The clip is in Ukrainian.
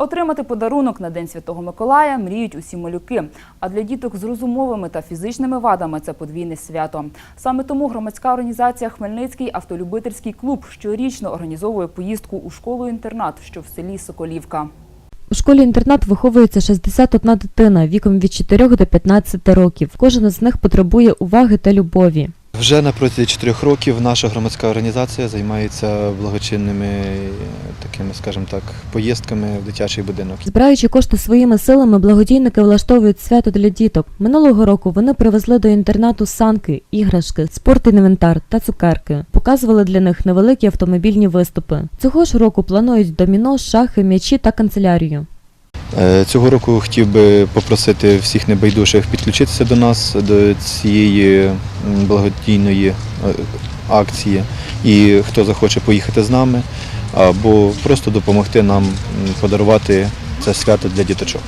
Отримати подарунок на День Святого Миколая мріють усі малюки. А для діток з розумовими та фізичними вадами це подвійне свято. Саме тому громадська організація Хмельницький автолюбительський клуб щорічно організовує поїздку у школу-інтернат, що в селі Соколівка. У школі-інтернат виховується 61 дитина віком від 4 до 15 років. Кожен з них потребує уваги та любові. Вже на протязі чотирьох років наша громадська організація займається благочинними е, такими, скажімо так, поїздками в дитячий будинок. Збираючи кошти своїми силами, благодійники влаштовують свято для діток. Минулого року вони привезли до інтернату санки, іграшки, спортінвентар та цукерки. Показували для них невеликі автомобільні виступи. Цього ж року планують доміно, шахи, м'ячі та канцелярію. Е, Цього року хотів би попросити всіх небайдужих підключитися до нас, до цієї благодійної е, акції. І хто захоче поїхати з нами, або просто допомогти нам подарувати це свято для діточок.